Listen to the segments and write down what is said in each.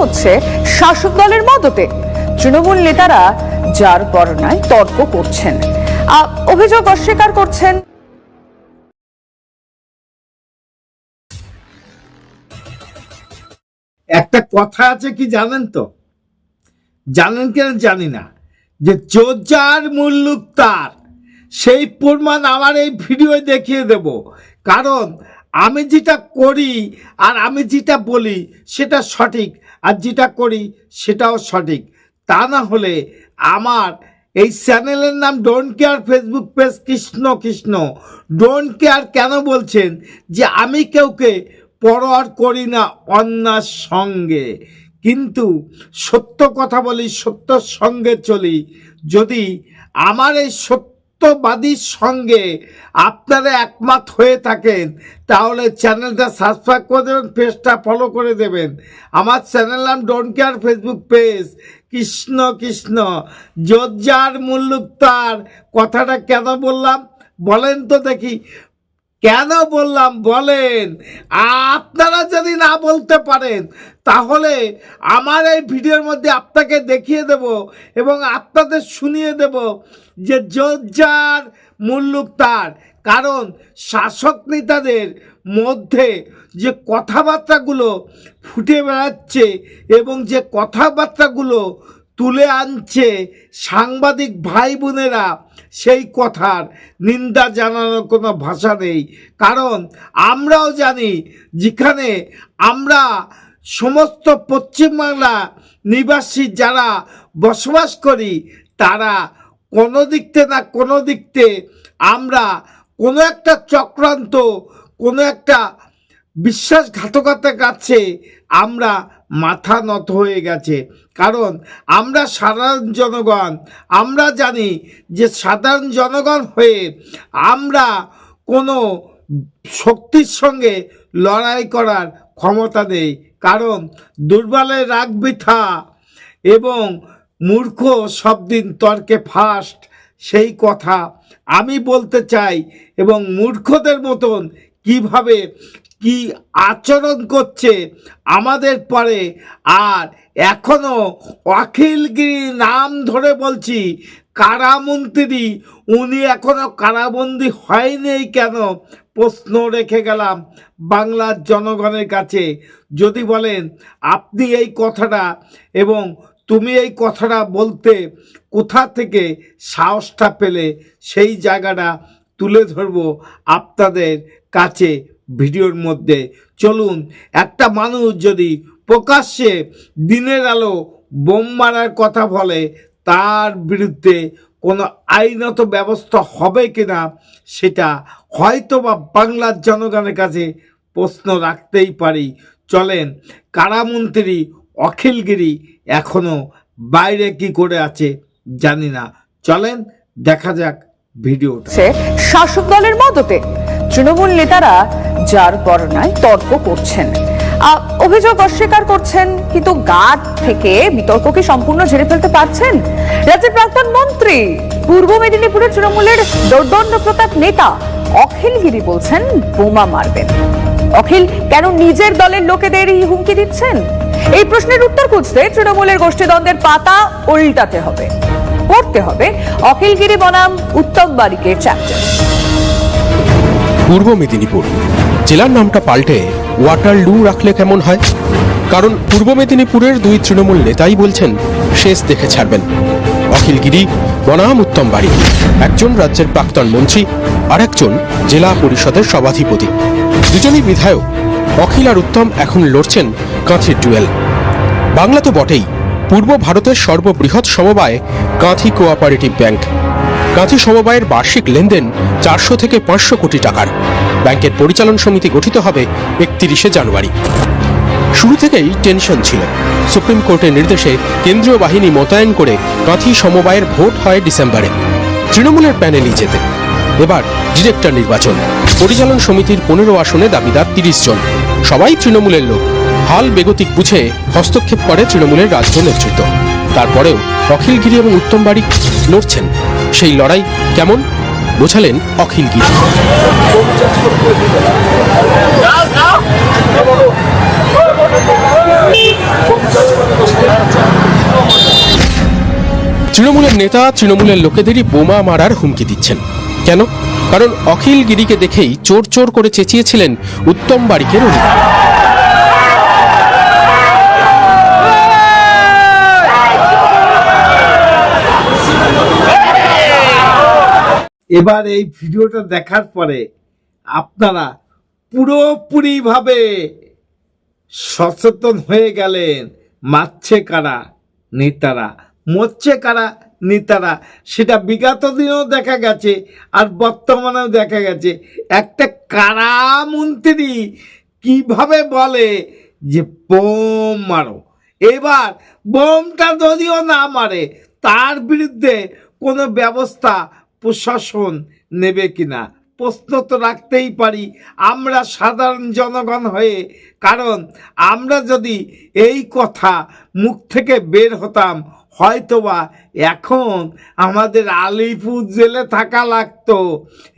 হচ্ছে শাসক দলের মদতে। তৃণমূল নেতারা যার বর্ণায় তর্ক করছেন। অভিযোগ অস্বীকার করছেন। একটা কথা আছে কি জানেন তো? জানেন কেন জানি না? যে চোর মুল্লুক তার, সেই প্রমাণ আমার এই ভিডিও দেখিয়ে দেব। কারণ আমি যেটা করি আর আমি যেটা বলি সেটা সঠিক। আর যেটা করি সেটাও সঠিক। তা না হলে আমার এই চ্যানেলের নাম don't care Facebook page Krishna Krishna. Don't care কেন বলছেন? যে আমি কেউকে পরোয়ার করি না অন্যার সঙ্গে। কিন্তু সত্য কথা বলি, সত্যর সঙ্গে চলি। যদি আমার এই সত্যবাদীর সঙ্গে আপনারা একমত হয়ে থাকেন, তাহলে চ্যানেলটা সাবস্ক্রাইব করে দেবেন পেজটা ফলো করে দেবেন। আমার চ্যানেল নাম don't care Facebook page Krishna Krishna যোজ্জার মুল্লুক তার কথাটা কেন বললাম? বলেন তো দেখি। কেন বললাম? বলেন। আপনারা যদি না বলতে পারেন, তাহলে আমার এই ভিডিওর মধ্যে আপনাকে দেখিয়ে দেব এবং আপনাদের শুনিয়ে দেব যে যোজ্জার মুল্লুক তার। কারণ শাসক নেতাদের মধ্যে যে কথাবার্তাগুলো ফুটে বেড়াচ্ছে এবং যে কথাবার্তাগুলো তুলে আনছে সাংবাদিক ভাই বোনেরা সেই কথার নিন্দা জানানোর কোনো ভাষা নেই। কারণ আমরাও জানি যেখানে আমরা সমস্ত পশ্চিমবাংলা নিবাসী যারা বসবাস করি, তারা কোনো দিকতে না কোনো দিকতে আমরা কোনো একটা চক্রান্ত, কোনো একটা বিশ্বাসঘাতকতার কাছে আমরা মাথা নত হয়ে গেছে। কারণ আমরা সাধারণ জনগণ, আমরা জানি যে সাধারণ জনগণ হয়ে আমরা কোনো শক্তির সঙ্গে লড়াই করার ক্ষমতা নেই। কারণ দুর্বলের রাগ বৃথা এবং মূর্খ সব দিন তর্কে ফার্স্ট সেই কথা আমি বলতে চাই এবং মূর্খদের মতন কীভাবে কি আচরণ করছে আমাদের পরে। আর এখনও অখিলগিরি নাম ধরে বলছি, কারামন্ত্রী, উনি এখনও কারাবন্দি হয়নি কেন? প্রশ্ন রেখে গেলাম বাংলার জনগণের কাছে। যদি বলেন, আপনি এই কথাটা এবং তুমি এই কথাটা বলতে কোথা থেকে সাহসটা পেলে, সেই জায়গাটা তুলে ধরবো আপনাদের কাছে। ভিডিওর মধ্যে। চলুন, একটা মানুষ যদি প্রকাশ্যে দিনের আলো বোম মারার কথা বলে, তার বিরুদ্ধে কোনো আইনত ব্যবস্থা হবে কিনা, সেটা হয়তো বা বাংলার জনগণের কাছে প্রশ্ন রাখতেই পারি। চলেন কারামন্ত্রী অখিলগিরি এখনও বাইরে কি করে আছে জানি না। চলেন, দেখা যাক ভিডিওটা। শাসক দলের মদতে তৃণমূল নেতারা যার বর্ণায় তর্ক করছেন। অভিযোগ অস্বীকার করছেন, কিন্তু গাছ থেকে বিতর্ককে সম্পূর্ণ ঝেড়ে ফেলতে পারছেন? রাজ্যের প্রাক্তন মন্ত্রী, পূর্ব মেদিনীপুরের তৃণমূলের দৌর্দণ্ড প্রতাপ নেতা অখিল গিরি বলছেন, বোমা মারবেন। অখিল, কেন নিজের দলের লোকেদেরই হুমকি দিচ্ছেন? এই প্রশ্নের উত্তর খুঁজতে তৃণমূলের গোষ্ঠীদ্বন্দ্বের পাতা উল্টাতে হবে। পড়তে হবে অখিলগিরি বনাম উত্তম বারিকের চ্যাপ্টার পূর্ব মেদিনীপুর। জেলার নামটা পাল্টে ওয়াটার ওয়াটারলু রাখলে কেমন হয়? কারণ পূর্ব মেদিনীপুরের দুই তৃণমূল নেতাই বলছেন, শেষ দেখে ছাড়বেন। অখিলগিরি বনাম উত্তম বাড়ি। একজন রাজ্যের প্রাক্তন মন্ত্রী আর একজন জেলা পরিষদের সভাধিপতি। দুজনই বিধায়ক। অখিল আর উত্তম এখন লড়ছেন কাঁথির ডুয়েল। বাংলা তো বটেই। পূর্ব ভারতের সর্ববৃহৎ সমবায় কাঁথি কোঅপারেটিভ ব্যাংক। কাঁথি সমবায়ের বার্ষিক লেনদেন চারশো থেকে পাঁচশো কোটি টাকার। ব্যাংকের পরিচালন সমিতি গঠিত হবে একত্রিশে জানুয়ারি। শুরু থেকেই টেনশন ছিল। সুপ্রিম কোর্টের নির্দেশে কেন্দ্রীয় বাহিনী মোতায়েন করে কাঁথি সমবায়ের ভোট হয় ডিসেম্বরে। তৃণমূলের প্যানেলই যেতে এবার ডিরেক্টর নির্বাচন। পরিচালন সমিতির পনেরো আসনে দাবিদার তিরিশ জন। সবাই তৃণমূলের লোক। হাল বেগতিক বুঝে হস্তক্ষেপ করে তৃণমূলের রাজ্য নেতৃত্ব। তারপরেও অখিলগিরি এবং উত্তম বাড়ি লড়ছেন। সেই লড়াই কেমন? বোঝালেন অখিল গিরি। তৃণমূলের নেতা, তৃণমূলের লোকেদেরই বোমা মারার হুমকি দিচ্ছেন। কেন? কারণ অখিল গিরিকে দেখেই চোর চোর করে চেঁচিয়েছিলেন উত্তম বাড়িকের অধিকার এবার এই ভিডিওটা দেখার পরে আপনারা পুরোপুরিভাবে সচেতন হয়ে গেলেন মারছে কারা নেতারা, মরছে কারা নেতারা, সেটা বিগত দিনেও দেখা গেছে আর বর্তমানেও দেখা গেছে। একটা কারা মন্ত্রী কীভাবে বলে যে বোম মারো? এবার বোমটা যদিও না মারে, তার বিরুদ্ধে কোনো ব্যবস্থা প্রশাসন নেবে কিনা? প্রশ্ন তো রাখতেই পারি, আমরা সাধারণ জনগণ হয়ে, কারণ আমরা যদি এই কথা মুখ থেকে বের হতাম, হয়তোবা এখন আমাদের আলিপুর জেলে থাকা লাগতো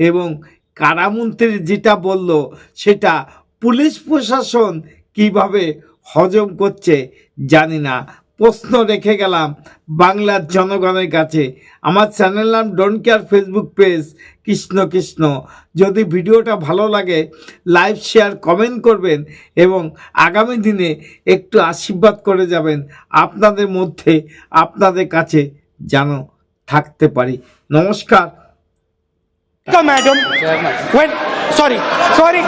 এবং কারামন্ত্রী যেটা বলল, সেটা পুলিশ প্রশাসন কীভাবে হজম করছে জানি না। প্রশ্ন রেখে গেলাম বাংলার জনগণের কাছে। আমার চ্যানেল নাম don't care Facebook page Krishna Krishna. যদি ভিডিওটা ভালো লাগে লাইভ শেয়ার কমেন্ট করবেন এবং আগামী দিনে একটু আশীর্বাদ করে যাবেন আপনাদের মধ্যে আপনাদের কাছে যেন থাকতে পারি। নমস্কার. When, sorry, sorry.